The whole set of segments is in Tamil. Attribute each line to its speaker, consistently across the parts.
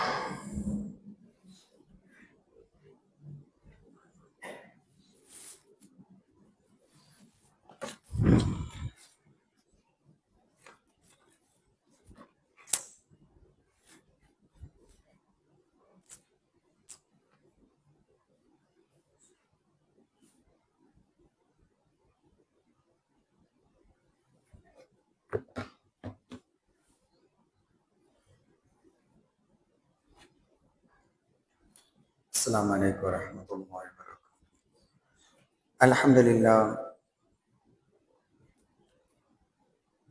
Speaker 1: Oh. السلام علیکم ورحمۃ اللہ وبرکاتہ۔ الحمد للہ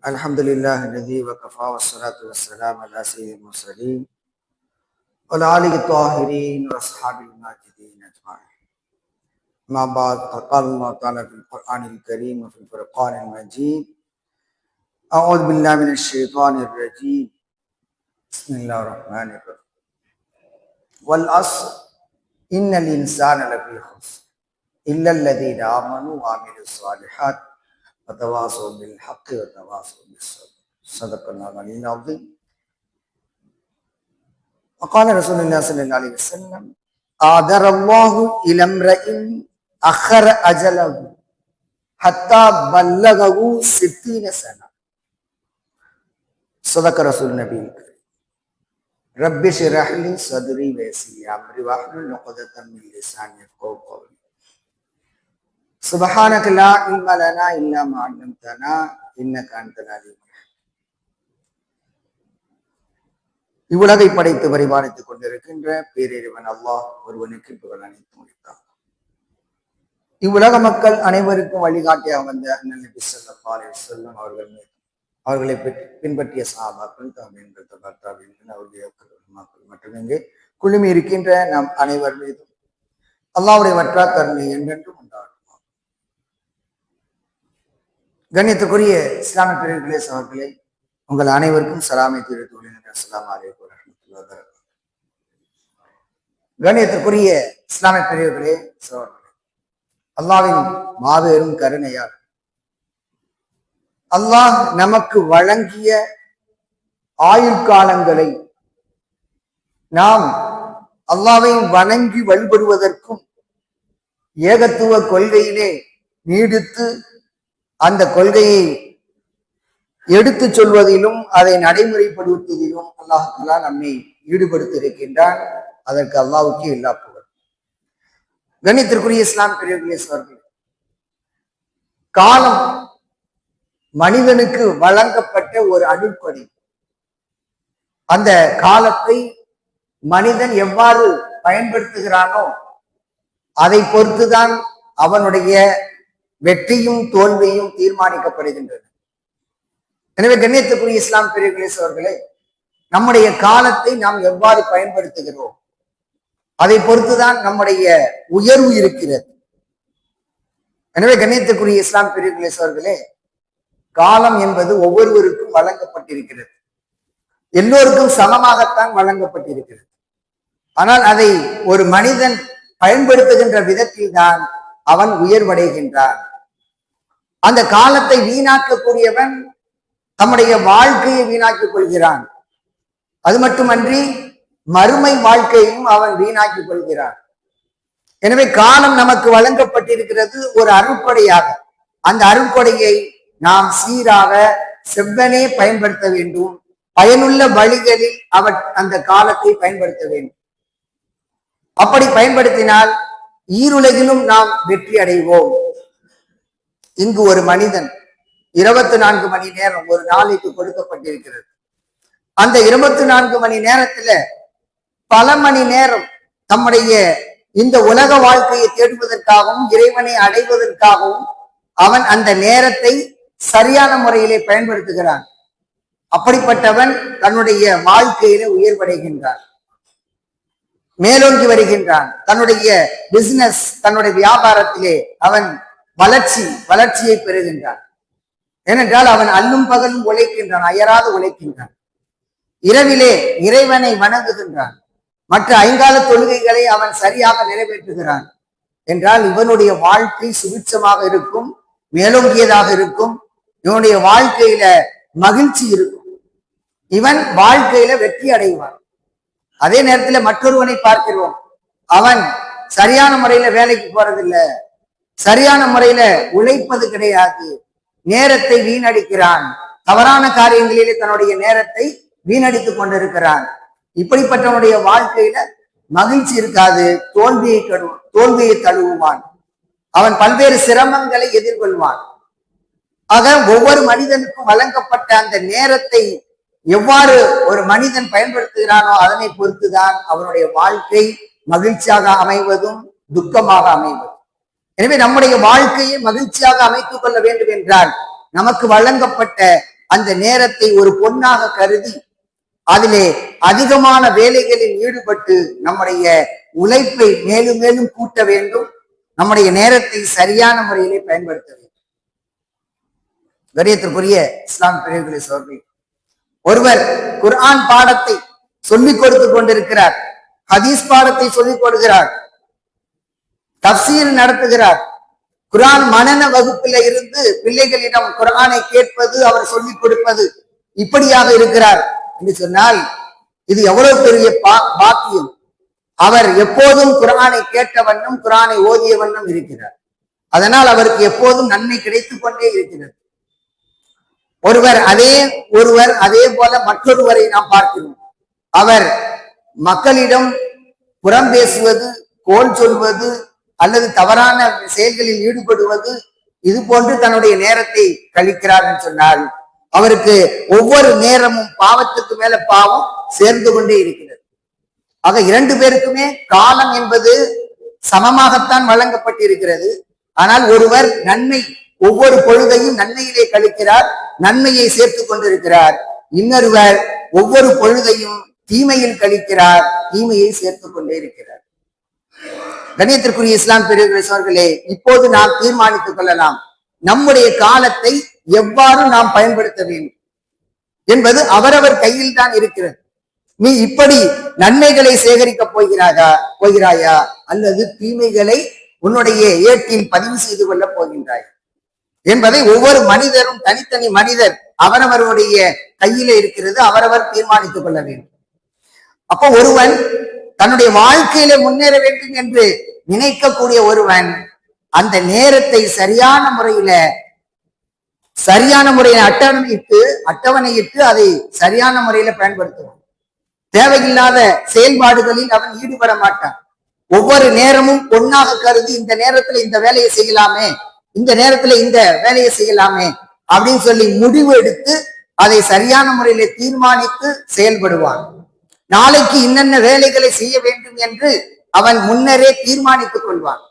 Speaker 1: الحمد للہ ندی وقفا وسلاۃ وسلم علیہ سید مسلیم ولالی وصحاب الماجدین اجمعین۔ ما بعد، فقال اللہ تعالیٰ فی القرآن الکریم وفی الفرقان المجید۔ اعوذ باللہ من الشیطان الرجیم۔ بسم اللہ الرحمن الرحیم۔ والعصر۔ إن الإنسان لفي خسر إلا الذين آمنوا وعملوا الصالحات وتواصوا بالحق وتواصوا بالصبر. صدق الله العلي العظيم وقال رسول الله صلى الله عليه وسلم آذر الله إلى امرئ أخر أجله حتى بلغه ستين سنة. صدق رسول النبي الكريم. رب اشرح لي صدري ويسر لي امري واحلل عقدة من لساني يفقهوا قولي سبحانك لا علم لنا الا ما علمتنا انك انت العليم இவ்வுலகை படைத்து பரிபாலித்துக் கொண்டிருக்கின்ற பேரிறைவன் அல்லாஹ் ஒருவனுக்கு புகழ் அனைத்து முடித்தான் இவ்வுலக மக்கள் அனைவருக்கும் வழிகாட்டியாக வந்த அண்ணன் நபி ஸல்லல்லாஹு அலைஹி வஸல்லம் அவர்கள் மீது அவர்களை பின்பற்றிய சாபாக்கள் தாபீன்கள் தபாத்தாபீன்கள் அவருடைய மக்கள் மற்றும் இங்கே குழுமி இருக்கின்ற நம் அனைவர் மீதும் அல்லாவுடைய வற்றா கருணை என்றென்றும் உண்டாகும் கண்ணியத்துக்குரிய இஸ்லாமிய பிரிவுகளே சகர்களே உங்கள் அனைவருக்கும் சலாமை தெரிவித்துள்ளேன் அஸ்லாம் அலைக்கும் வரஹ்மத்துல்லாஹி வபரகாத்துஹு. கண்ணியத்துக்குரிய இஸ்லாமிய பிரிவுகளே சகோதரர்களே அல்லாவின் மாபெரும் கருணையால் அல்லாஹ் நமக்கு வழங்கிய ஆயுட்காலங்களை நாம் அல்லாவை வணங்கி வழிபடுவதற்கும் ஏகத்துவ கொள்கையிலே நீடித்து அந்த கொள்கையை எடுத்துச் சொல்வதிலும் அதை நடைமுறைப்படுத்துவதிலும் அல்லாஹாலா நம்மை ஈடுபடுத்தியிருக்கின்றான். அதற்கு அல்லாவுக்கு எல்லா புகழ் கணித்திற்குரிய இஸ்லாம் பெரியவர்களே அவர்கள் காலம் மனிதனுக்கு வழங்கப்பட்ட ஒரு அணுக்கொடை அந்த காலத்தை மனிதன் எவ்வாறு பயன்படுத்துகிறானோ அதை பொறுத்துதான் அவனுடைய வெற்றியும் தோல்வியும் தீர்மானிக்கப்படுகின்றன எனவே கண்ணியத்துக்குரிய இஸ்லாம் பிரிவுகளே அவர்களே நம்முடைய காலத்தை நாம் எவ்வாறு பயன்படுத்துகிறோம்? அதை பொறுத்துதான் நம்முடைய உயர்வு இருக்கிறது. எனவே கண்ணியத்துக்குரிய இஸ்லாம் பிரிவுகளே அவர்களே காலம் என்பது ஒவ்வொருவருக்கும் வழங்கப்பட்டிருக்கிறது. எல்லோருக்கும் சமமாகத்தான் வழங்கப்பட்டிருக்கிறது. ஆனால் அதை ஒரு மனிதன் பயன்படுத்துகின்ற விதத்தில் தான் அவன் உயர்வடைகின்றான். அந்த காலத்தை வீணாக்கக்கூடியவன் தம்முடைய வாழ்க்கையை வீணாக்கிக் கொள்கிறான். அது மட்டுமன்றி மறுமை வாழ்க்கையையும் அவன் வீணாக்கிக் கொள்கிறான். எனவே காலம் நமக்கு வழங்கப்பட்டிருக்கிறது ஒரு அருட்கொடையாக. அந்த அருட்கொடையை நாம் சீராக செவ்வனே பயன்படுத்த வேண்டும். பயனுள்ள வழிகளில் அவர் அந்த காலத்தை பயன்படுத்த வேண்டும். அப்படி பயன்படுத்தினால் ஈருலகிலும் நாம் வெற்றி அடைவோம். இங்கு ஒரு மனிதன் இருபத்தி நான்கு மணி நேரம் ஒரு நாளைக்கு கொடுக்கப்பட்டிருக்கிறது. அந்த இருபத்தி நான்கு மணி நேரத்துல பல மணி நேரம் தம்முடைய இந்த உலக வாழ்க்கையை தேடுவதற்காகவும் இறைவனை அடைவதற்காகவும் அவன் அந்த நேரத்தை சரியான முறையிலே பயன்படுத்துகிறான். அப்படிப்பட்டவன் தன்னுடைய வாழ்க்கையில உயர்வடைகின்றான். மேலோங்கி வருகின்றான். தன்னுடைய பிசினஸ் தன்னுடைய வியாபாரத்திலே அவன் வளர்ச்சி வளர்ச்சியை பெறுகின்றான். ஏனென்றால் அவன் அல்லும் பகலும் உழைக்கின்றான் அயராது உழைக்கின்றான். இரவிலே இறைவனை வணங்குகின்றான். மற்ற ஐங்கால தொழுகைகளை அவன் சரியாக நிறைவேற்றுகிறான். என்றால் இவனுடைய வாழ்க்கை சுபிட்சமாக இருக்கும் மேலோங்கியதாக இருக்கும் இவனுடைய வாழ்க்கையில மகிழ்ச்சி இருக்கும். இவன் வாழ்க்கையில வெற்றி அடைவான். அதே நேரத்துல மற்றொருவனை பார்க்கிறோம். அவன் சரியான முறையில வேலைக்கு போறதில்ல. சரியான முறையில உழைப்பது கிடையாது. நேரத்தை வீணடிக்கிறான். தவறான காரியங்களிலே தன்னுடைய நேரத்தை வீணடித்துக் கொண்டிருக்கிறான். இப்படிப்பட்டவனுடைய வாழ்க்கையில மகிழ்ச்சி இருக்காது. தோல்வியை கடு தோல்வியை தழுவுவான். அவன் பல்வேறு சிரமங்களை எதிர்கொள்வான். ஆக ஒவ்வொரு மனிதனுக்கும் வழங்கப்பட்ட அந்த நேரத்தை எவ்வாறு ஒரு மனிதன் பயன்படுத்துகிறானோ அதனை பொறுத்துதான் அவனுடைய வாழ்க்கை மகிழ்ச்சியாக அமைவதும் துக்கமாக அமைவதும். எனவே நம்முடைய வாழ்க்கையை மகிழ்ச்சியாக அமைத்துக் கொள்ள வேண்டும் என்றால் நமக்கு வழங்கப்பட்ட அந்த நேரத்தை ஒரு பொன்னாக கருதி அதிலே அதிகமான வேலைகளில் ஈடுபட்டு நம்முடைய உழைப்பை மேலும் மேலும் கூட்ட வேண்டும் நம்முடைய நேரத்தை சரியான முறையிலே பயன்படுத்த வேண்டும். கரியத்திற்குரிய இஸ்லாம் பிரிவுகளை சோர்வை ஒருவர் குர்ஆன் பாடத்தை சொல்லிக் கொடுத்து கொண்டிருக்கிறார் ஹதீஸ் பாடத்தை சொல்லிக் கொடுக்கிறார் தப்சீர் நடத்துகிறார் குரான் மனன வகுப்பில இருந்து பிள்ளைகளிடம் குரானை கேட்பது அவர் சொல்லிக் கொடுப்பது இப்படியாக இருக்கிறார் என்று சொன்னால் இது எவ்வளவு பெரிய பா- பாக்கியம். அவர் எப்போதும் குரானை கேட்ட குரானை குர்ஆனை இருக்கிறார். அதனால் அவருக்கு எப்போதும் நன்மை கிடைத்துக் கொண்டே இருக்கிறது. ஒருவர் அதே ஒருவர் அதே போல மற்றொருவரை நாம் பார்க்கிறோம். அவர் மக்களிடம் புறம் பேசுவது கோல் சொல்வது அல்லது தவறான செயல்களில் ஈடுபடுவது இது போன்று தன்னுடைய நேரத்தை கழிக்கிறார் என்று சொன்னால் அவருக்கு ஒவ்வொரு நேரமும் பாவத்துக்கு மேல பாவம் சேர்ந்து கொண்டே இருக்கிறது. ஆக இரண்டு பேருக்குமே காலம் என்பது சமமாகத்தான் வழங்கப்பட்டிருக்கிறது. ஆனால் ஒருவர் நன்மை ஒவ்வொரு பொழுதையும் நன்மையிலே கழிக்கிறார் நன்மையை சேர்த்துக் கொண்டிருக்கிறார். இன்னொருவர் ஒவ்வொரு பொழுதையும் தீமையில் கழிக்கிறார் தீமையை சேர்த்துக் கொண்டே இருக்கிறார். கணியத்திற்குரிய இஸ்லாம் பெரியவர்களே இப்போது நாம் தீர்மானித்துக் கொள்ளலாம். நம்முடைய காலத்தை எவ்வாறு நாம் பயன்படுத்த வேண்டும் என்பது அவரவர் கையில் தான் இருக்கிறது. நீ இப்படி நன்மைகளை சேகரிக்க போகிறாயா போகிறாயா? அல்லது தீமைகளை உன்னுடைய ஏட்டில் பதிவு செய்து கொள்ள போகின்றாயா? என்பதை ஒவ்வொரு மனிதரும் தனித்தனி மனிதர் அவரவருடைய கையில இருக்கிறது அவரவர் தீர்மானித்துக் கொள்ள வேண்டும். அப்போ ஒருவன் தன்னுடைய வாழ்க்கையில முன்னேற வேண்டும் என்று நினைக்கக்கூடிய ஒருவன் அந்த நேரத்தை சரியான முறையில சரியான முறையில அட்டவணையிட்டு அட்டவணையிட்டு அதை சரியான முறையில பயன்படுத்துவான். தேவையில்லாத செயல்பாடுகளில் அவன் ஈடுபட மாட்டான். ஒவ்வொரு நேரமும் பொன்னாக கருதி இந்த நேரத்துல இந்த வேலையை செய்யலாமே இந்த நேரத்துல இந்த வேலையை செய்யலாமே அப்படின்னு சொல்லி முடிவு எடுத்து அதை சரியான முறையில தீர்மானித்து செயல்படுவான். நாளைக்கு இன்னென்ன வேலைகளை செய்ய வேண்டும் என்று அவன் முன்னரே தீர்மானித்துக் கொள்வான்.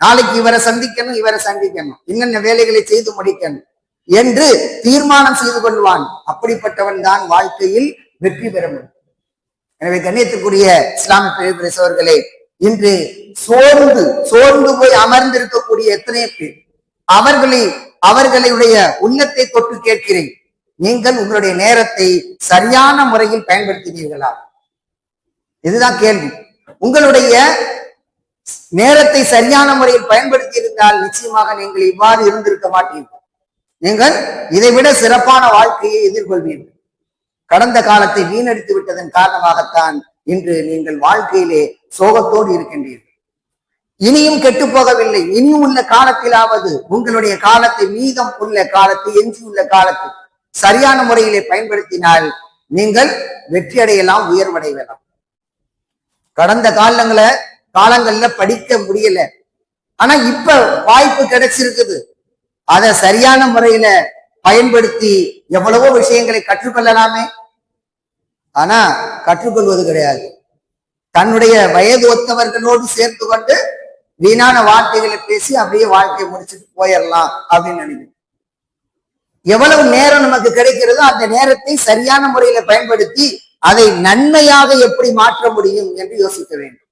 Speaker 1: நாளைக்கு இவரை சந்திக்கணும் இவரை சந்திக்கணும். இன்னென்ன வேலைகளை செய்து முடிக்கணும் என்று தீர்மானம் செய்து கொள்வான். அப்படிப்பட்டவன் தான் வாழ்க்கையில் வெற்றி பெற முடியும். எனவே கண்ணியத்துக்குரிய இஸ்லாமிய பேசுவர்களே இன்று சோர்ந்து சோர்ந்து போய் அமர்ந்திருக்கக்கூடிய எத்தனை பேர் அவர்களை அவர்களுடைய உள்ளத்தை தொட்டு கேட்கிறேன். நீங்கள் உங்களுடைய நேரத்தை சரியான முறையில் பயன்படுத்தினீர்களா? இதுதான் கேள்வி. உங்களுடைய நேரத்தை சரியான முறையில் பயன்படுத்தி இருந்தால் நிச்சயமாக நீங்கள் இவ்வாறு இருந்திருக்க மாட்டீர்கள். நீங்கள் இதைவிட சிறப்பான வாழ்க்கையை எதிர்கொள்வீர்கள். கடந்த காலத்தை வீணடித்து விட்டதன் காரணமாகத்தான் இன்று நீங்கள் வாழ்க்கையிலே சோகத்தோடு இருக்கின்றீர்கள். இனியும் கெட்டு போகவில்லை இனியும் உள்ள காலத்திலாவது உங்களுடைய காலத்தை மீதம் உள்ள காலத்தை எஞ்சியுள்ள காலத்தை சரியான முறையிலே பயன்படுத்தினால் நீங்கள் வெற்றி அடையலாம் உயர்வடையலாம். கடந்த காலங்களை காலங்கள்ல படிக்க முடியல. ஆனா இப்ப வாய்ப்பு கிடைச்சிருக்குது. அதை சரியான முறையில பயன்படுத்தி எவ்வளவோ விஷயங்களை கற்றுக்கொள்ளலாமே. ஆனா கற்றுக்கொள்வது கிடையாது. தன்னுடைய வயது ஒத்தவர்களோடு சேர்த்து கொண்டு வீணான வார்த்தைகளை பேசி அப்படியே வாழ்க்கையை முடிச்சுட்டு போயிடலாம் அப்படின்னு நினைக்கிறேன். எவ்வளவு நேரம் நமக்கு கிடைக்கிறதோ அந்த நேரத்தை சரியான முறையில பயன்படுத்தி அதை நன்மையாக எப்படி மாற்ற முடியும் என்று யோசிக்க வேண்டும்.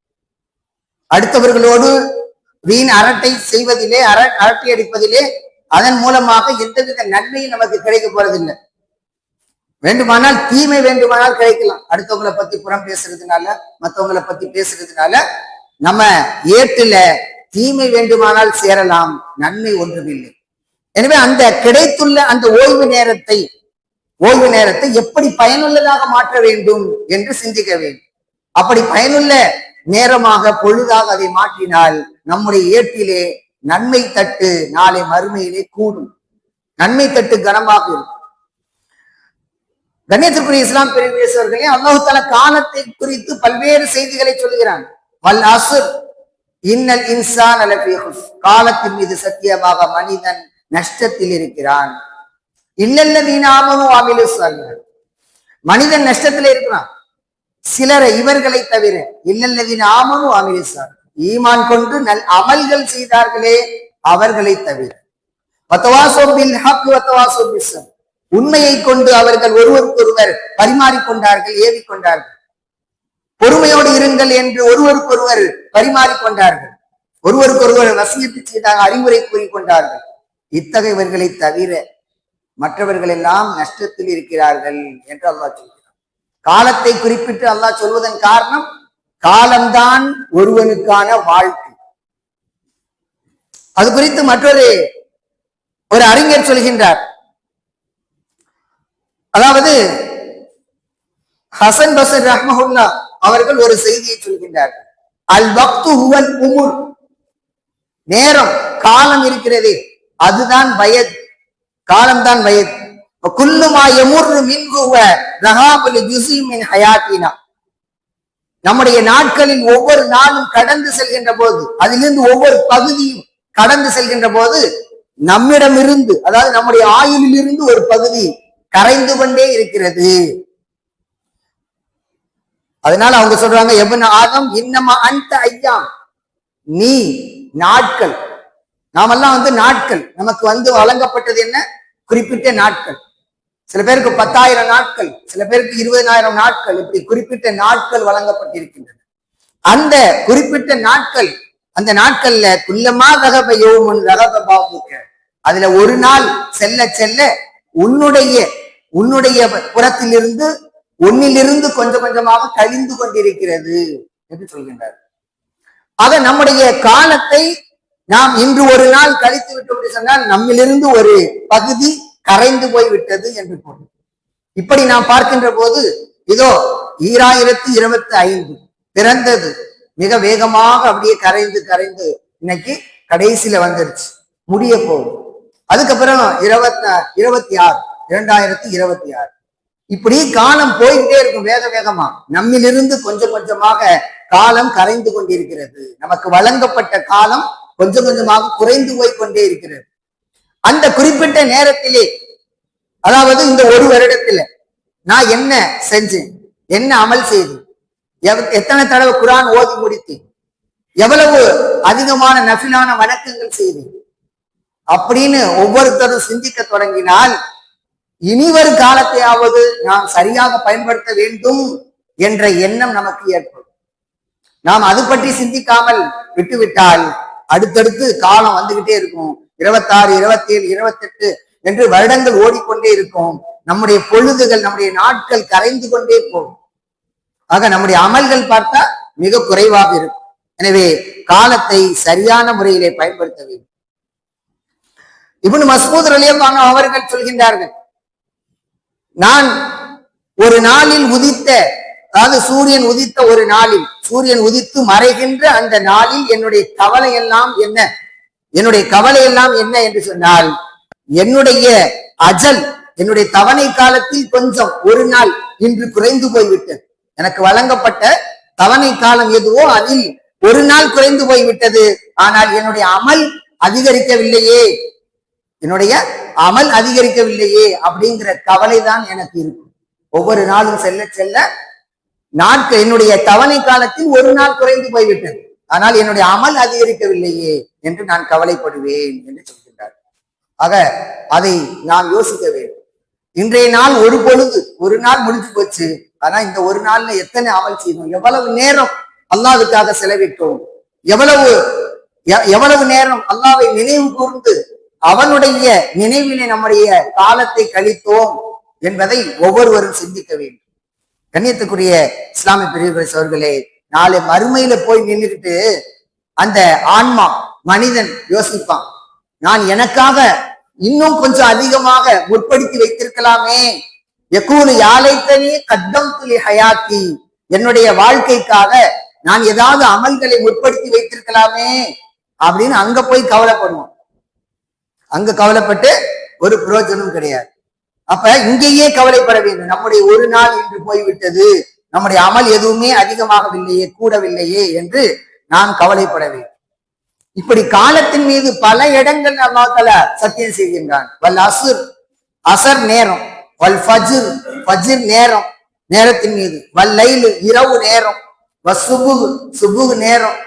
Speaker 1: அடுத்தவர்களோடு வீண் அரட்டை செய்வதிலே அர அரட்டை அடிப்பதிலே அதன் மூலமாக எந்தவித நன்மையும் நமக்கு கிடைக்க போறதில்லை. வேண்டுமானால் தீமை வேண்டுமானால் கிடைக்கலாம். அடுத்தவங்களை பத்தி புறம் பேசுறதுனால மற்றவங்களை பத்தி பேசுறதுனால நம்ம ஏட்டுல தீமை வேண்டுமானால் சேரலாம் நன்மை ஒன்றுமில்லை. எனவே அந்த கிடைத்துள்ள அந்த ஓய்வு நேரத்தை ஓய்வு நேரத்தை எப்படி பயனுள்ளதாக மாற்ற வேண்டும் என்று சிந்திக்க வேண்டும். அப்படி பயனுள்ள நேரமாக பொழுதாக அதை மாற்றினால் நம்முடைய ஏட்டிலே நன்மை தட்டு நாளை மறுமையிலே கூடும். நன்மை தட்டு கனமாக இருக்கும். கண்ணியத்திற்குரிய இஸ்லாம் பெருமேஸ்வர்களே அல்லாஹு தாலா காலத்தை குறித்து பல்வேறு செய்திகளை சொல்கிறான் வல் அசுர். இன்னல் இன்சான் அலபி காலத்தின் மீது சத்தியமாக மனிதன் நஷ்டத்தில் இருக்கிறான். இல்லல்லதீனாமனும் அமிலு சொல்கிறார் மனிதன் நஷ்டத்துல இருக்கிறான். சிலரை இவர்களை தவிர இல்லல்லதீன் ஆமனும் அமிலு ஈமான் கொண்டு நல் அமல்கள் செய்தார்களே அவர்களை தவிர. உண்மையை கொண்டு அவர்கள் ஒருவருக்கொருவர் பரிமாறிக்கொண்டார்கள் ஏவிக்கொண்டார்கள். பொறுமையோடு இருங்கள் என்று ஒருவருக்கொருவர் பரிமாறிக்கொண்டார்கள். ஒருவருக்கொருவர் வசியத்து செய்தாக அறிவுரை கூறிக்கொண்டார்கள். இத்தகையவர்களை தவிர மற்றவர்கள் எல்லாம் நஷ்டத்தில் இருக்கிறார்கள் என்று அல்லாஹ் சொல்கிறார் காலத்தை குறிப்பிட்டு அல்லாஹ் சொல்வதன் காரணம் காலம்தான் ஒருவனுக்கான வாழ்க்கை. அது குறித்து மற்றொரு ஒரு அறிஞர் சொல்கின்றார். அதாவது ஹசன் பசர் ரஹ்மஹுல்லா அவர்கள் ஒரு செய்தியை சொல்கின்றார்கள். அல் வக்து ஹுவல் உமுர். நேரம் காலம் இருக்கிறதே. அதுதான் வயது. காலம்தான் வயது. குல்லுமா எமுர்ரு மின்குவ ரஹாபுலி ஜுசிமின் ஹயாத்தினா. நம்முடைய நாட்களின் ஒவ்வொரு நாளும் கடந்து செல்கின்ற போது அதிலிருந்து ஒவ்வொரு பகுதியும் கடந்து செல்கின்ற போது நம்மிடமிருந்து அதாவது நம்முடைய ஆயுளில் இருந்து ஒரு பகுதி கரைந்து கொண்டே இருக்கிறது. அதனால அவங்க சொல்றாங்க எவன் ஆதம் இன்னமா அந்த ஐயாம். நீ நாட்கள். நாமெல்லாம் வந்து நாட்கள். நமக்கு வந்து வழங்கப்பட்டது என்ன? குறிப்பிட்ட நாட்கள். சில பேருக்கு பத்தாயிரம் நாட்கள் சில பேருக்கு இருபதாயிரம் நாட்கள் இப்படி குறிப்பிட்ட நாட்கள் வழங்கப்பட்டிருக்கின்றன. அந்த குறிப்பிட்ட நாட்கள் அந்த நாட்கள்ல குல்லமா ரகப யோமுன் ரகப பாபுக்க அதுல ஒரு நாள் செல்ல செல்ல உன்னுடைய உன்னுடைய புறத்திலிருந்து உன்னிலிருந்து கொஞ்சம் கொஞ்சமாக கழிந்து கொண்டிருக்கிறது என்று சொல்கின்றார். ஆக நம்முடைய காலத்தை நாம் இன்று ஒரு நாள் கழித்து விட்டோம் என்று சொன்னால் நம்மிலிருந்து ஒரு பகுதி கரைந்து போய் விட்டது என்று பொருள். இப்படி நாம் பார்க்கின்ற போது இதோ ஈராயிரத்தி இருபத்தி ஐந்து பிறந்தது. மிக வேகமாக அப்படியே கரைந்து கரைந்து இன்னைக்கு கடைசியில வந்துருச்சு. முடிய போகுது. அதுக்கப்புறம் இருபத்தி இருபத்தி ஆறு இரண்டாயிரத்தி இருபத்தி ஆறு. இப்படி காலம் போய்கிட்டே இருக்கும் வேக வேகமா. நம்மிலிருந்து கொஞ்சம் கொஞ்சமாக காலம் கரைந்து கொண்டிருக்கிறது. நமக்கு வழங்கப்பட்ட காலம் கொஞ்சம் கொஞ்சமாக குறைந்து போய் கொண்டே இருக்கிறது. அந்த குறிப்பிட்ட நேரத்திலே அதாவது இந்த ஒரு வருடத்துல நான் என்ன செஞ்சேன்? என்ன அமல் செய்தேன்? எத்தனை தடவை குரான் ஓதி முடித்தேன்? எவ்வளவு அதிகமான நஃபிலான வணக்கங்கள் செய்தேன்? அப்படின்னு ஒவ்வொருத்தரும் சிந்திக்க தொடங்கினால் இனிவரும் காலத்தையாவது நாம் சரியாக பயன்படுத்த வேண்டும் என்ற எண்ணம் நமக்கு ஏற்படும். நாம் அது பற்றி சிந்திக்காமல் விட்டுவிட்டால் அடுத்தடுத்து காலம் வந்துகிட்டே இருக்கும். இருபத்தாறு இருபத்தி ஏழு இருபத்தெட்டு என்று வருடங்கள் ஓடிக்கொண்டே இருக்கும். நம்முடைய பொழுதுகள் நம்முடைய நாட்கள் கரைந்து கொண்டே போகும். ஆக நம்முடைய அமல்கள் பார்த்தா மிக குறைவாக இருக்கும். எனவே காலத்தை சரியான முறையிலே பயன்படுத்த வேண்டும். இப்னு மசூத் ரலியல்லாஹு அவர்கள் சொல்கின்றார்கள் நான் ஒரு நாளில் உதித்த அதாவது சூரியன் உதித்த ஒரு நாளில் சூரியன் உதித்து மறைகின்ற அந்த நாளில் என்னுடைய கவலை எல்லாம் என்ன? என்னுடைய கவலை எல்லாம் என்ன என்று சொன்னால் என்னுடைய அஜல் என்னுடைய தவணை காலத்தில் கொஞ்சம் ஒரு நாள் இன்று குறைந்து போய்விட்டது. எனக்கு வழங்கப்பட்ட தவணை காலம் எதுவோ அதில் ஒரு நாள் குறைந்து போய்விட்டது. ஆனால் என்னுடைய அமல் அதிகரிக்கவில்லையே. என்னுடைய அமல் அதிகரிக்கவில்லையே அப்படிங்கிற கவலை தான் எனக்கு இருக்கும். ஒவ்வொரு நாளும் செல்ல செல்ல நாட்கள் என்னுடைய தவணை காலத்தில் ஒரு நாள் குறைந்து போய்விட்டது. ஆனால் என்னுடைய அமல் அதிகரிக்கவில்லையே என்று நான் கவலைப்படுவேன் என்று சொல்கின்றார். ஆக அதை நாம் யோசிக்க வேண்டும். இன்றைய நாள் ஒரு பொழுது ஒரு நாள் முடிஞ்சு போச்சு. ஆனா இந்த ஒரு நாள்ல எத்தனை அமல் செய்யணும் எவ்வளவு நேரம் அல்லாவுக்காக செலவிட்டோம்? எவ்வளவு எ- எவ்வளவு நேரம் அல்லாவை நினைவு கூர்ந்து அவனுடைய நினைவிலே நம்முடைய காலத்தை கழித்தோம் என்பதை ஒவ்வொருவரும் சிந்திக்க வேண்டும். கண்ணியத்துக்குரிய இஸ்லாமிய பிரிவுகளை அவர்களே நாளை மறுமையில போய் நின்றுக்கிட்டு அந்த ஆன்மா மனிதன் யோசிப்பான். நான் எனக்காக இன்னும் கொஞ்சம் அதிகமாக முற்படுத்தி வைத்திருக்கலாமே. எக்கூலு யாழைத்தனே கத்தம் துளி ஹயாத்தி. என்னுடைய வாழ்க்கைக்காக நான் ஏதாவது அமல்களை முற்படுத்தி வைத்திருக்கலாமே அப்படின்னு அங்க போய் கவலைப்படுவோம். அங்க கவலைப்பட்டு ஒரு பிரயோஜனம் கிடையாது. அப்ப இங்கேயே கவலைப்பட வேண்டும். நம்முடைய ஒரு நாள் இன்று போய்விட்டது. நம்முடைய அமல் எதுவுமே அதிகமாகவில்லையே கூடவில்லையே என்று நாம் கவலைப்பட வேண்டும். இப்படி காலத்தின் மீது பல இடங்கள் அல்லாஹால சத்தியம் செய்கின்றான். வல் அசுர் அசர் நேரம் வல் ஃபஜிர் ஃபஜ்ர் நேரம் நேரத்தின் மீது. வல் லைலு இரவு நேரம் வசுபு சுபுகு நேரம்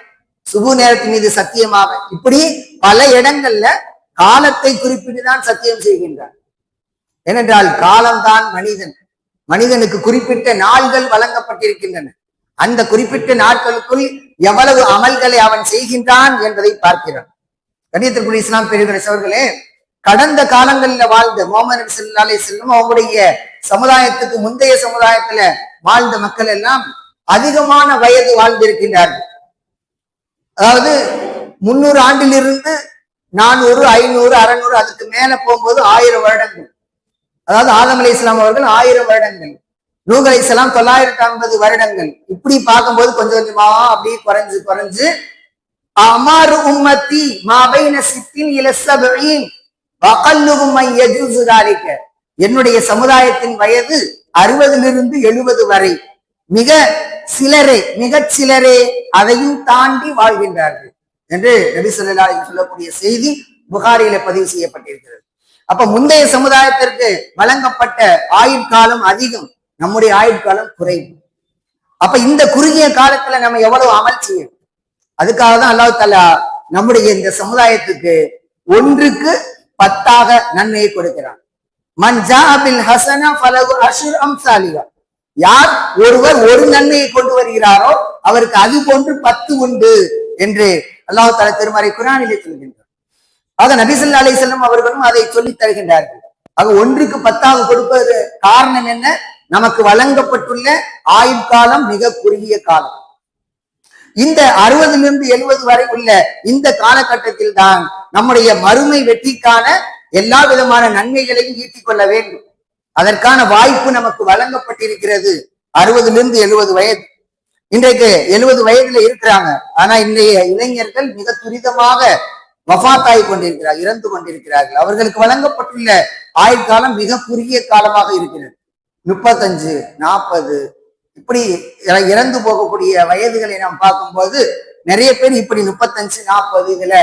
Speaker 1: சுபு நேரத்தின் மீது சத்தியமாக. இப்படி பல இடங்கள்ல காலத்தை குறிப்பிட்டுதான் சத்தியம் செய்கின்றார். ஏனென்றால் காலம்தான் மனிதன். மனிதனுக்கு குறிப்பிட்ட நாள்கள் வழங்கப்பட்டிருக்கின்றன. அந்த குறிப்பிட்ட நாட்களுக்குள் எவ்வளவு அமல்களை அவன் செய்கின்றான் என்பதை பார்க்கிறான். கணியத்திற்குரிய இஸ்லாம் பெருகிற அவர்களே கடந்த காலங்களில் வாழ்ந்த முகமது நபி செல்லும் அலைஹி அவங்களுடைய சமுதாயத்துக்கு முந்தைய சமுதாயத்துல வாழ்ந்த மக்கள் எல்லாம் அதிகமான வயது வாழ்ந்திருக்கின்றார்கள். அதாவது முன்னூறு ஆண்டிலிருந்து நானூறு ஐநூறு அறநூறு அதுக்கு மேல போகும்போது ஆயிரம் வருடங்கள். அதாவது ஆதம் அலி இஸ்லாம் அவர்கள் ஆயிரம் வருடங்கள். நூக அலி இஸ்லாம் தொள்ளாயிரத்தி ஐம்பது வருடங்கள். இப்படி பார்க்கும்போது கொஞ்சம் கொஞ்சமா அப்படியே குறைஞ்சு குறைஞ்சு அமாரு உம்மத்தி மாபைன சித்தின் இலசபீன் என்னுடைய சமுதாயத்தின் வயது அறுபதிலிருந்து எழுபது வரை. மிக சிலரே மிகச் சிலரே அதையும் தாண்டி வாழ்கின்றார்கள். என்று நபி சொல்லா சொல்லக்கூடிய செய்தி புகாரியில பதிவு செய்யப்பட்டிருக்கிறது. அப்ப முந்தைய சமுதாயத்திற்கு வழங்கப்பட்ட ஆயுட்காலம் அதிகம் நம்முடைய ஆயுட்காலம் குறைவு. அப்ப இந்த குறுகிய காலத்துல நம்ம எவ்வளவு அமல் செய்யணும்? அதுக்காக தான் அல்லாஹ் தாலா நம்முடைய இந்த சமுதாயத்துக்கு ஒன்றுக்கு பத்தாக நன்மையை கொடுக்கிறான். மன் ஹசனா அஷுர் யார் ஒருவர் ஒரு நன்மையை கொண்டு வருகிறாரோ அவருக்கு அது போன்று பத்து உண்டு என்று அல்லாஹ் தாலா திருமறை குரானிலே சொல்கின்றார் ஆக நபிசல்லா அலி செல்லம் அவர்களும் அதை சொல்லித் தருகின்றார்கள். ஆக ஒன்றுக்கு பத்தாக கொடுப்பது காரணம் என்ன? நமக்கு வழங்கப்பட்டுள்ள ஆயுட்காலம் மிக குறுகிய காலம். இந்த அறுபதிலிருந்து எழுபது வரை உள்ள இந்த காலகட்டத்தில் தான் நம்முடைய மறுமை வெற்றிக்கான எல்லா விதமான நன்மைகளையும் ஈட்டிக் கொள்ள வேண்டும். அதற்கான வாய்ப்பு நமக்கு வழங்கப்பட்டிருக்கிறது. அறுபதிலிருந்து எழுபது வயது. இன்றைக்கு எழுபது வயதுல இருக்கிறாங்க. ஆனா இன்றைய இளைஞர்கள் மிக துரிதமாக வஃத்தாய் கொண்டிருக்கிறார் இறந்து கொண்டிருக்கிறார்கள். அவர்களுக்கு வழங்கப்பட்டுள்ள ஆயுட்காலம் மிக குறுகிய காலமாக இருக்கிறது. முப்பத்தஞ்சு நாற்பது இப்படி இறந்து போகக்கூடிய வயதுகளை நாம் பார்க்கும்போது நிறைய பேர் இப்படி முப்பத்தஞ்சு நாற்பது இதுல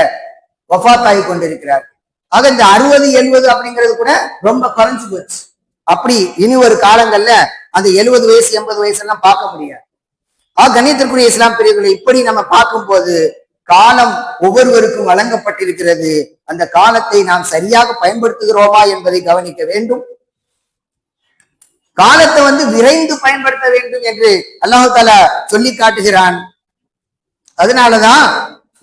Speaker 1: வஃத்தாய் கொண்டிருக்கிறார் ஆக இந்த அறுபது எழுபது அப்படிங்கிறது கூட ரொம்ப குறைஞ்சு போச்சு. அப்படி இனி ஒரு காலங்கள்ல அந்த எழுபது வயசு எண்பது வயசு எல்லாம் பார்க்க முடியாது. ஆ கண்ணியத்திற்குரிய இஸ்லாம் பெரியவர்களை இப்படி நம்ம பார்க்கும்போது காலம் ஒவ்வொருவருக்கும் வழங்கப்பட்டிருக்கிறது. அந்த காலத்தை நாம் சரியாக பயன்படுத்துகிறோமா என்பதை கவனிக்க வேண்டும். காலத்தை வந்து விரைந்து பயன்படுத்த வேண்டும் என்று அல்லாஹு தாலா சொல்லி காட்டுகிறான். அதனாலதான்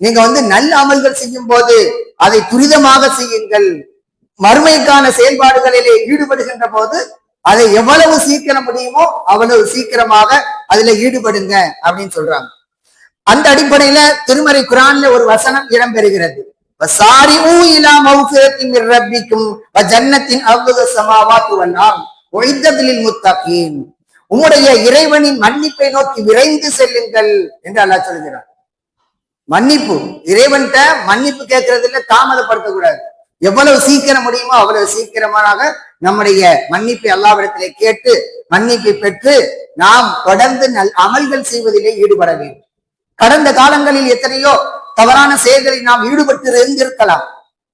Speaker 1: நீங்க வந்து நல்ல அமல்கள் செய்யும் போது அதை துரிதமாக செய்யுங்கள். மறுமைக்கான செயல்பாடுகளிலே ஈடுபடுகின்ற போது அதை எவ்வளவு சீக்கிரம் முடியுமோ அவ்வளவு சீக்கிரமாக அதுல ஈடுபடுங்க அப்படின்னு சொல்றாங்க. அந்த அடிப்படையில திருமறை குரான்ல ஒரு வசனம் இடம்பெறுகிறது. வசாரிஊ உம்முடைய இறைவனின் மன்னிப்பை நோக்கி விரைந்து செல்லுங்கள் என்று அல்லாஹ் சொல்கிறார் மன்னிப்பு. இறைவன்கிட்ட மன்னிப்பு கேட்கறதுல தாமதப்படுத்தக்கூடாது. எவ்வளவு சீக்கிரம் முடியுமோ அவ்வளவு சீக்கிரமாக நம்முடைய மன்னிப்பை அல்லாவிடத்திலே கேட்டு மன்னிப்பை பெற்று நாம் தொடர்ந்து நல் அமல்கள் செய்வதிலே ஈடுபட வேண்டும். கடந்த காலங்களில் எத்தனையோ தவறான செயல்களில் நாம் ஈடுபட்டு இருந்திருக்கலாம்.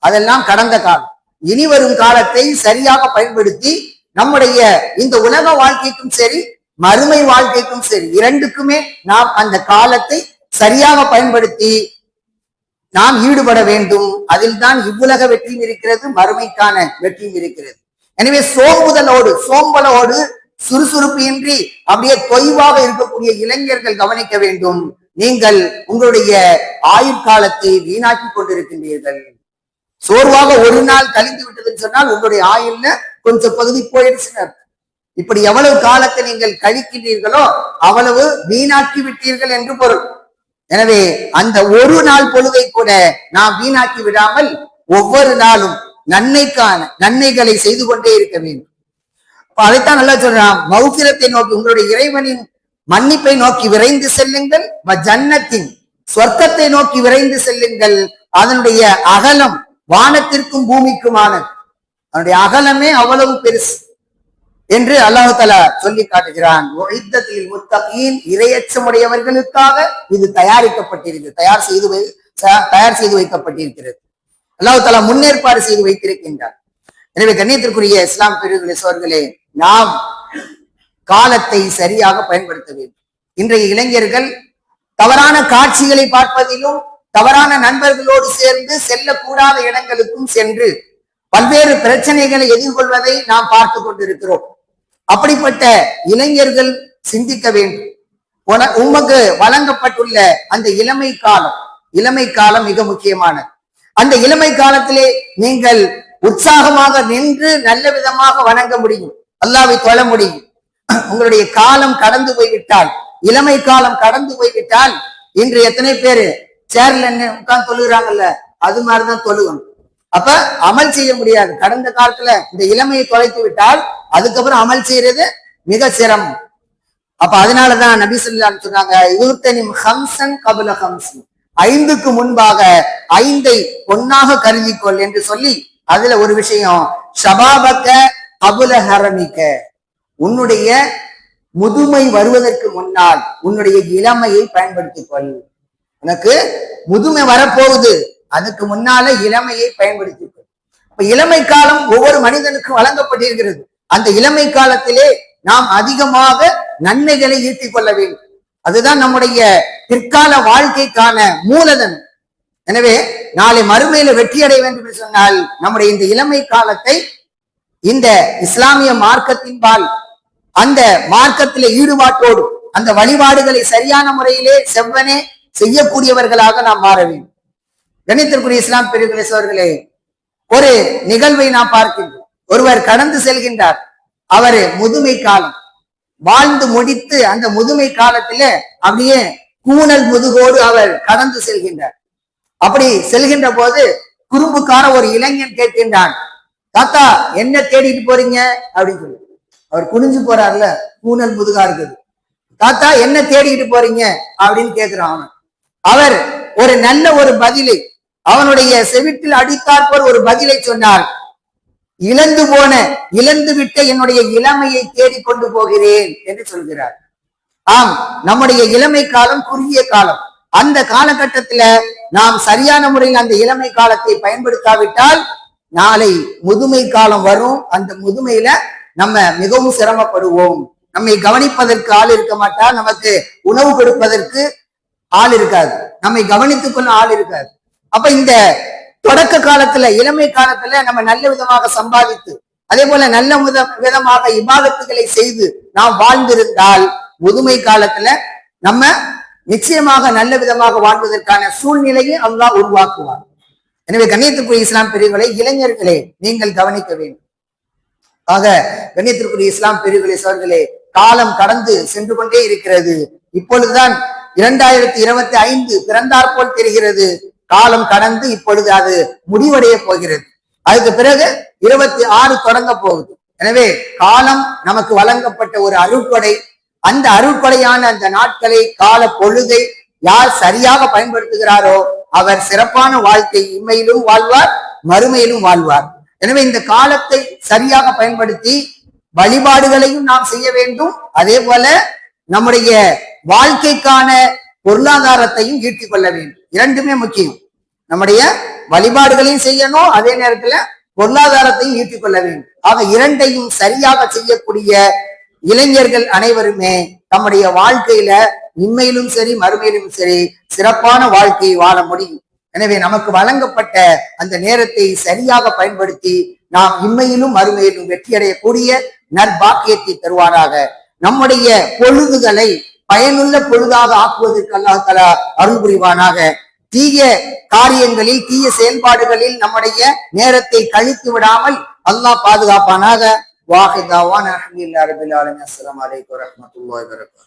Speaker 1: அதெல்லாம் கடந்த காலம். இனி வரும் காலத்தை சரியாக பயன்படுத்தி நம்முடைய இந்த உலக வாழ்க்கைக்கும் சரி மறுமை வாழ்க்கைக்கும் சரி இரண்டுக்குமே நாம் அந்த காலத்தை சரியாக பயன்படுத்தி நாம் ஈடுபட வேண்டும். அதில் தான் இவ்வுலக வெற்றியும் இருக்கிறது மறுமைக்கான வெற்றியும் இருக்கிறது. எனவே சோம்புதலோடு சோம்பலோடு சுறுசுறுப்பு இன்றி அப்படியே தொய்வாக இருக்கக்கூடிய இளைஞர்கள் கவனிக்க வேண்டும். நீங்கள் உங்களுடைய ஆயுட்காலத்தை வீணாக்கி கொண்டிருக்கின்றீர்கள். சோர்வாக ஒரு நாள் கழிந்து விட்டதுன்னு சொன்னால் உங்களுடைய ஆயுள்ல கொஞ்சம் பகுதி போயிடுச்சுனர் இப்படி எவ்வளவு காலத்தை நீங்கள் கழிக்கின்றீர்களோ அவ்வளவு வீணாக்கி விட்டீர்கள் என்று பொருள். எனவே அந்த ஒரு நாள் பொழுதை கூட நாம் வீணாக்கி விடாமல் ஒவ்வொரு நாளும் நன்மைக்கான நன்மைகளை செய்து கொண்டே இருக்க வேண்டும். அதைத்தான் நல்லா சொல்றான். மௌசிரத்தை நோக்கி உங்களுடைய இறைவனின் மன்னிப்பை நோக்கி விரைந்து செல்லுங்கள். ஜன்னத்தின் சொர்க்கத்தை நோக்கி விரைந்து செல்லுங்கள். அதனுடைய அகலம் வானத்திற்கும் பூமிக்குமானது. அதனுடைய அகலமே அவ்வளவு பெருசு. என்று அல்லாஹு தலா சொல்லி காட்டுகிறான். முத்தகீன் இரையச்சமுடையவர்களுக்காக இது தயாரிக்கப்பட்டிருக்கிறது தயார் செய்து வை- தயார் செய்து வைக்கப்பட்டிருக்கிறது. அல்லாஹு தலா முன்னேற்பாடு செய்து வைத்திருக்கின்றார் எனவே கண்ணியத்திற்குரிய இஸ்லாம் பிரிவுகளை சோர்களே நாம் காலத்தை சரியாக பயன்படுத்த வேண்டும். இன்றைய இளைஞர்கள் தவறான காட்சிகளை பார்ப்பதிலும் தவறான நண்பர்களோடு சேர்ந்து செல்லக்கூடாத இடங்களுக்கும் சென்று பல்வேறு பிரச்சனைகளை எதிர்கொள்வதை நாம் பார்த்து கொண்டிருக்கிறோம். அப்படிப்பட்ட இளைஞர்கள் சிந்திக்க வேண்டும். உன- உமக்கு வழங்கப்பட்டுள்ள அந்த இளமை காலம் இளமை காலம் மிக முக்கியமானது. அந்த இளமை காலத்திலே நீங்கள் உற்சாகமாக நின்று நல்ல விதமாக வணங்க முடியும். அல்லாவை தொழ முடியும். உங்களுடைய காலம் கடந்து போய்விட்டால் இளமை காலம் கடந்து போய்விட்டால் இன்று எத்தனை பேரு சேர்ல உட்கார்ந்து தொழுகிறாங்கல்ல அது மாதிரிதான் தொழுகணும். அப்ப அமல் செய்ய முடியாது. கடந்த காலத்துல இந்த இளமையை தொலைத்து விட்டால் அதுக்கப்புறம் அமல் செய்யறது மிக சிரமம். அப்ப அதனாலதான் நபி சொல்லான்னு சொன்னாங்க யூத்தனிம் ஹம்சன் கபுல ஹம்சன் ஐந்துக்கு முன்பாக ஐந்தை பொன்னாக கருதிக்கொள் என்று சொல்லி அதுல ஒரு விஷயம் ஷபாபக்க கபுல ஹரமிக்க. உன்னுடைய முதுமை வருவதற்கு முன்னால் உன்னுடைய இளமையை பயன்படுத்திக் கொள் உனக்கு முதுமை வரப்போகுது. அதுக்கு முன்னால இளமையை பயன்படுத்தி இப்ப இளமை காலம் ஒவ்வொரு மனிதனுக்கும் வழங்கப்பட்டிருக்கிறது. அந்த இளமை காலத்திலே நாம் அதிகமாக நன்மைகளை ஈட்டிக் கொள்ள வேண்டும். அதுதான் நம்முடைய பிற்கால வாழ்க்கைக்கான மூலதனம். எனவே நாளை மறுமையில வெற்றி அடைய வேண்டும் என்று சொன்னால் நம்முடைய இந்த இளமை காலத்தை இந்த இஸ்லாமிய மார்க்கத்தின்பால் அந்த மார்க்கத்திலே ஈடுபாட்டோடு அந்த வழிபாடுகளை சரியான முறையிலே செவ்வனே செய்யக்கூடியவர்களாக நாம் மாற வேண்டும். கணித்திற்குரிய இஸ்லாம் பெரியவர்களே ஒரு நிகழ்வை நாம் பார்க்கின்றோம். ஒருவர் கடந்து செல்கின்றார். அவரு முதுமை காலம். வாழ்ந்து முடித்து அந்த முதுமை காலத்துல அப்படியே கூணல் முதுகோடு அவர் கடந்து செல்கின்றார். அப்படி செல்கின்ற போது குறும்புக்கார ஒரு இளைஞன் கேட்கின்றான் தாத்தா என்ன தேடிட்டு போறீங்க? அப்படின்னு சொல்லி. அவர் குனிஞ்சு போறாருல கூணல் முதுகா இருக்குது. தாத்தா என்ன தேடிட்டு போறீங்க? அப்படின்னு கேக்குறான் அவன். அவர் ஒரு நல்ல ஒரு பதிலை அவனுடைய செவிட்டில் அடித்தாற்போர் ஒரு பதிலை சொன்னார். இழந்து போன இழந்து விட்ட என்னுடைய இளமையை தேடிக் கொண்டு போகிறேன் என்று சொல்கிறார். ஆம் நம்முடைய இளமை காலம் குறுகிய காலம். அந்த காலகட்டத்துல நாம் சரியான முறையில் அந்த இளமை காலத்தை பயன்படுத்தாவிட்டால் நாளை முதுமை காலம் வரும். அந்த முதுமையில நம்ம மிகவும் சிரமப்படுவோம். நம்மை கவனிப்பதற்கு ஆள் இருக்க மாட்டால் நமக்கு உணவு கொடுப்பதற்கு ஆள் இருக்காது. நம்மை கவனித்துக் கொள்ள ஆள் இருக்காது. அப்ப இந்த தொடக்க காலத்துல இளமை காலத்துல நம்ம நல்ல விதமாக சம்பாதித்து அதே போல நல்ல முத விதமாக இபாதத்துகளை செய்து நாம் வாழ்ந்திருந்தால் முதுமை காலத்துல நம்ம நிச்சயமாக நல்ல விதமாக வாழ்வதற்கான சூழ்நிலையை அல்லா உருவாக்குவார் எனவே கண்ணியத்திற்குரிய இஸ்லாம் பிரிவுகளை இளைஞர்களே நீங்கள் கவனிக்க வேண்டும். ஆக கண்ணியத்திற்குரிய இஸ்லாம் பிரிவுகளை சோர்களே காலம் கடந்து சென்று கொண்டே இருக்கிறது. இப்பொழுதுதான் இரண்டாயிரத்தி இருபத்தி ஐந்து பிறந்தாற் போல் தெரிகிறது. காலம் கடந்து இப்பொழுது அது முடிவடைய போகிறது. அதுக்கு பிறகு இருபத்தி ஆறு தொடங்க போகுது. எனவே காலம் நமக்கு வழங்கப்பட்ட ஒரு அருட்கொடை அந்த அருட்கொடையான அந்த நாட்களை கால பொழுதை யார் சரியாக பயன்படுத்துகிறாரோ அவர் சிறப்பான வாழ்க்கை இம்மையிலும் வாழ்வார் மறுமையிலும் வாழ்வார். எனவே இந்த காலத்தை சரியாக பயன்படுத்தி வழிபாடுகளையும் நாம் செய்ய வேண்டும். அதே போல நம்முடைய வாழ்க்கைக்கான பொருளாதாரத்தையும் ஈட்டிக் கொள்ள வேண்டும். இரண்டுமே முக்கியம். நம்முடைய வழிபாடுகளையும் செய்யணும் அதே நேரத்துல பொருளாதாரத்தையும் ஈட்டிக் கொள்ள வேண்டும். ஆக இரண்டையும் சரியாக செய்யக்கூடிய இளைஞர்கள் அனைவருமே தம்முடைய வாழ்க்கையில இம்மையிலும் சரி மறுமையிலும் சரி சிறப்பான வாழ்க்கையை வாழ முடியும். எனவே நமக்கு வழங்கப்பட்ட அந்த நேரத்தை சரியாக பயன்படுத்தி நாம் இம்மையிலும் மறுமையிலும் வெற்றியடையக்கூடிய நற்பாக்கியத்தை தருவாராக. நம்முடைய பொழுதுகளை பயனுள்ள பொழுதாக ஆக்குவதற்கு அல்லாஹ் தலா அருள் புரிவானாக. தீய காரியங்களில் தீய செயல்பாடுகளில் நம்முடைய நேரத்தை கழித்து விடாமல் அல்லாஹ் பாதுகாப்பானாக. வாஹிதாவான் அஹமதுல்லா அரபில் ஆலமி அஸ்லாம் வலைக்கம் வரஹ்மத்துல்லாஹி வபரகாத்துஹு.